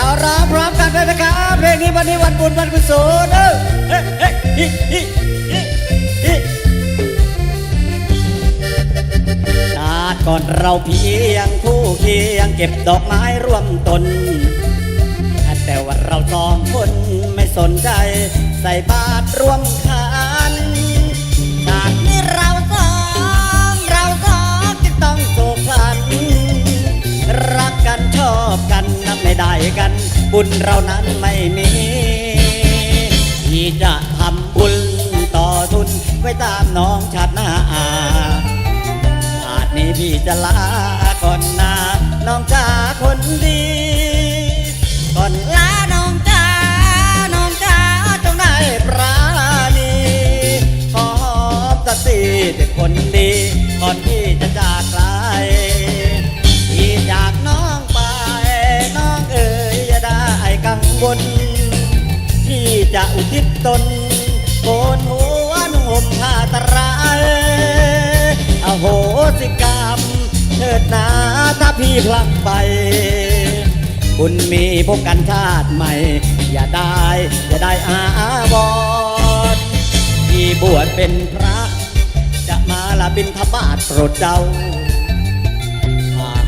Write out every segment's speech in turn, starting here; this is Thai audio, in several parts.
เอาร้องพร้อมกันเลยนะครับเพลงนี้วันนี้วันบุญวันกุศลเออเฮ้เฮ้ฮิฮิฮิชาติก่อนเราเพียงคู่เคียงเก็บดอกไม้ร่วมตน แต่ว่าเราสองคนไม่สนใจใส่บาตรร่วมขัน กัน บุญเรานั้นไม่มีที่จะทำบุญต่อทุนไว้ตามน้องชาติหน้าชาตินี้พี่จะลาก่อนนาน้องจ้าคนดี ก่อนลาน้องจ้าน้องจ้าจงได้ปราณีขอสติแต่คนดี ก่อนที่จะจากลที่ กังวลที่จะอุทิศตนโกนหัวนุ่งห่มผ้าตรายอโหสิกรรมเถิดนาถ้าพี่พลังไปบุญมีพบกันชาติใหม่ อย่าได้ อย่าได้อาบอนที่บวชเป็นพระ จะมาละบินทบาทโปรดเจ้า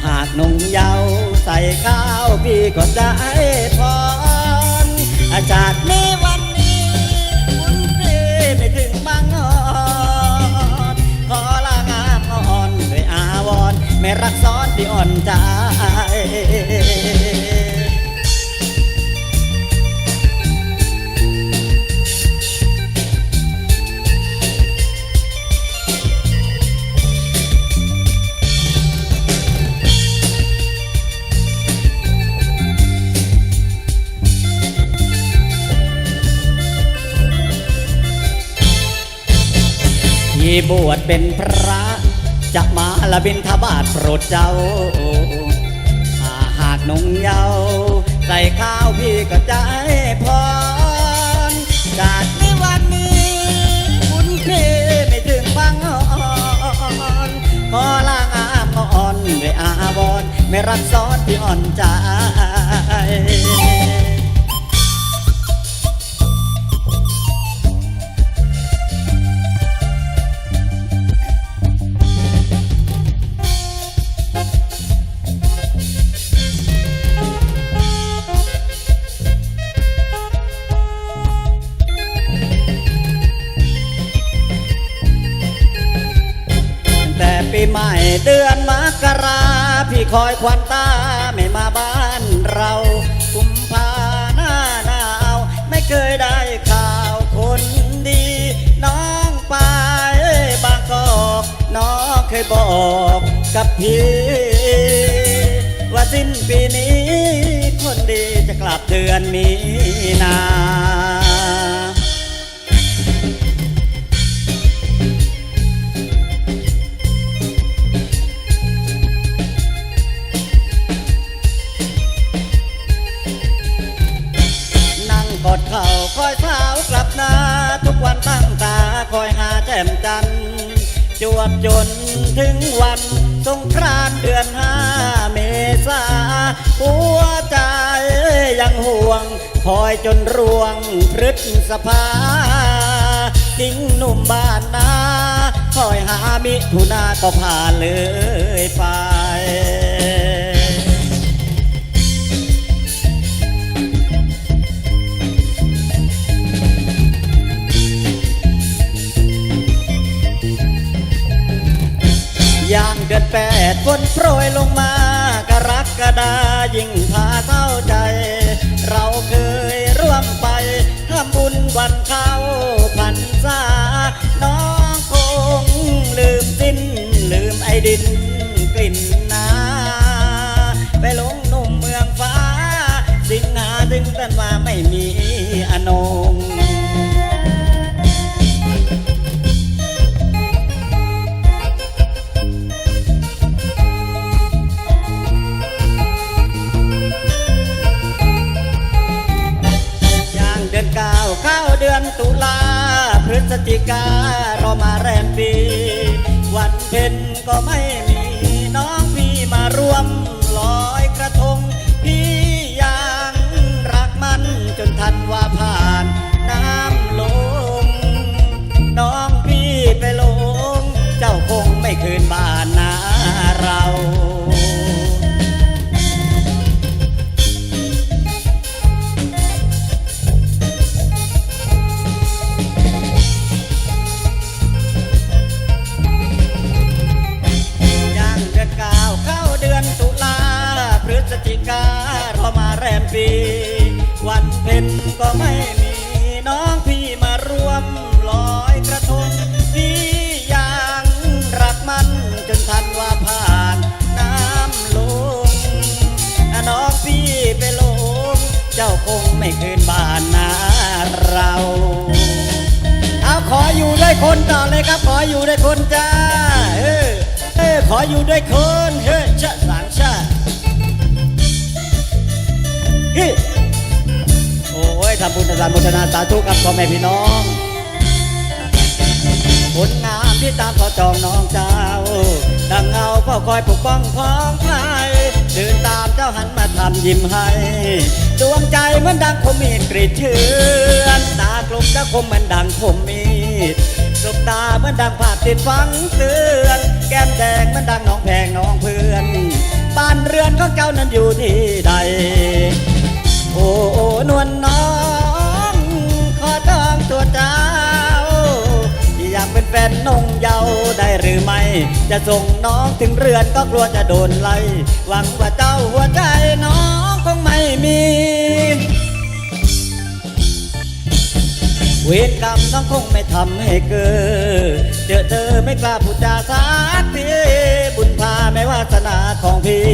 หากนงเยาวใส่ข้าวพี่ก็จะให้พร อาจารย์นี้วันนี้คุณพี่ไม่ถึงบางอ่อนขอลางามอ่อนด้วยอาวรณ์ไม่รักซ้อนที่อ่อน บวชเป็นพระ จะมาละบินทบาทโปรดเจ้าถ้าหากนงเยาใส่ข้าวพี่ก็จะให้พรจากนี้วันนี้บุญพี่ไม่ถึงฟังอ่อนขอลางอามอ่อนด้วยอาวรณ์ไม่รักซ้อนที่อ่อนใจแเดือนมกราพี่คอยควันตาไม่มาบ้านเรากุมภาหน้าหนาว ไม่เคยได้ข่าวคนดี น้องไปบางกอกน้องเคยบอกกับพี่ ว่าสิ้นปีนี้ คนดีจะกลับเดือนมีนา วบจนถึงวันสงกรานต์เดือนห้าเมษาหัวใจยังห่วงคอยจนรวงพฤษภาทิ้งหนุ่มบ้านนาคอยหามิถุนาก็ผ่านเลยไป ดือนแปดฝนโปรยลงมากรักฎายิ่งพาเศร้าใจ เราเคยร่วมไปทำบุญวันเข้าพรรษา น้องคงลืมสิ้น ลืมไอ้ดินกลิ่นนาไปหลงหนุ่มเมืองฟ้า สิงหาถึงกันว่าไม่มีอโน ศจิการอมาแรมปี วันเพ็ญก็ไม่มีน้องพี่มาร่วมลอยกระทง พี่ยังรักมันจนทันว่าผ่า ปี วันเพ็ญก็ไม่มีน้องพี่มาร่วมลอยกระทงพี่ยังรักมันจนทันว่าผ่านน้ำลงน้องพี่ไปลง เจ้าคงไม่คืนบ้านนาเรา เอาขออยู่ด้วยคนต่อเลยครับ ขออยู่ด้วยคนจ้าเออเออขออยู่ด้วยคนเฮ้ย โอ้ยทำบุญทำทานโมทนาสาธุกับพ่อแม่พี่น้อง ผลงานที่ตามขอจองน้องเจ้า ดังเงาเฝ้าคอยปกป้องของใครเดินตามเจ้าหันมาทำยิ้มให้ ดวงใจเหมือนดังคมมีดกรีดเชือนตากลมจะคมเหมือนดังคมมีดสบตาเหมือนดังภาพติดฝังเตือน แก้มแดงเหมือนดังน้องแพงน้องเพื่อนบ้านเรือนของเจ้านั้นอยู่ที่ใด โอ้นวลน้อง ขอจองตัวเจ้า อยากเป็นแฟนนงเยาได้หรือไม่ จะส่งน้องถึงเรือนก็กลัวจะโดนไล่ หวังว่าเจ้าหัวใจน้องคงไม่มีเวรกรรมน้องคงไม่ทำให้เกิด เจอเธอไม่กล้าพูดจาสักทีบุญพาไม่วาสนาของพี่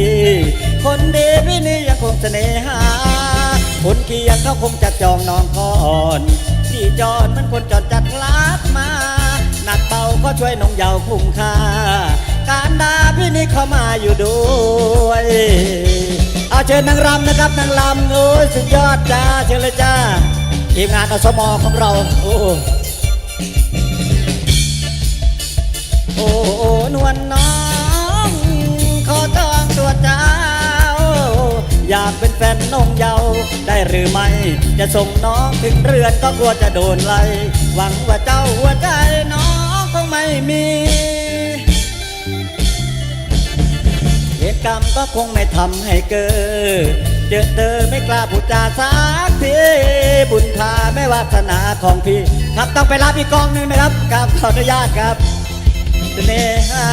คนดีพี่นี่ยังคงเสน่หา คนเคียงเขาคงจะจองน้องก่อนที่จอนมันคนจอดจัดลาดมา หนักเบาก็ช่วยน้องเยาวคุ้มค่า การดาพี่นี่เข้ามาอยู่ด้วย เอาเชิญนางรำนะครับนางรำโอ้ยสุดยอดจ้าเชิญเลยจ้าทีมงานอสมของเรา โอ้โอ้นวลน้องขอจองตัวเจ้า อยากเป็นแฟนน้องเยาว ได้หรือไม่ จะส่งน้องถึงเรือนก็กลัวจะโดนไล่หวังว่าเจ้าหัวใจน้องคงไม่มีเหตุกรรมก็คงไม่ทำให้เกิดเจอเธอไม่กล้าพูดจาสักทีบุญพาไม่วาสนาของพี่ ครับต้องไปรับอีกกองหนึ่งนะครับกับขออนุญาตครับเสน่หา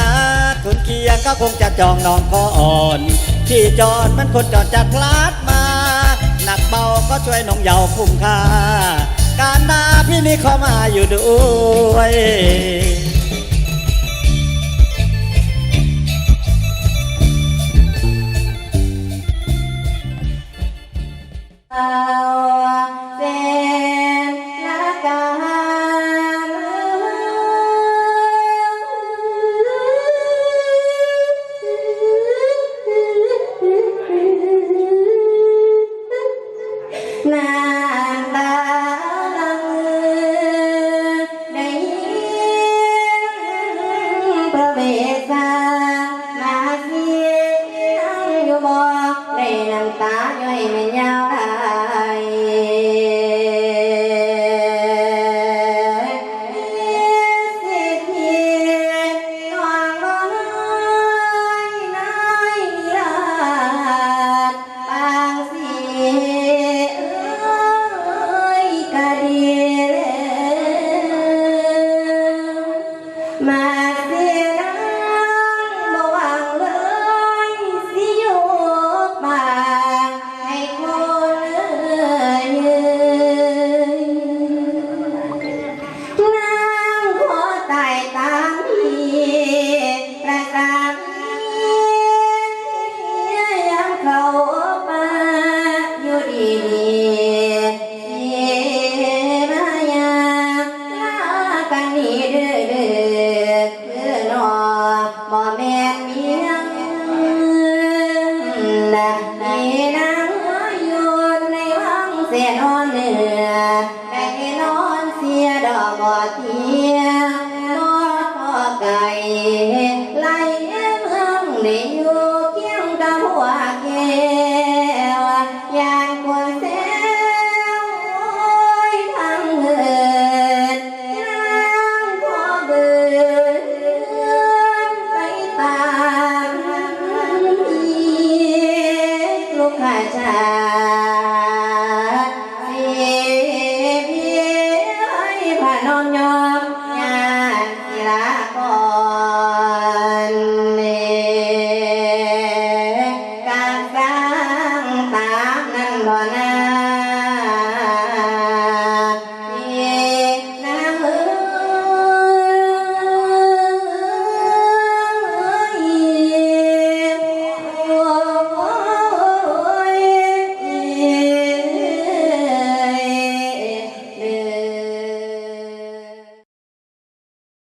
คุณเคียงก็คงจะจองน้องก็อ่อน ที่จอดมันคนจอดจัดพลาดมาักเบาก็ช่วยน้องเยาคุ้มค่า การนาพี่นี่เข้ามาอยู่ด้วย น้ ชา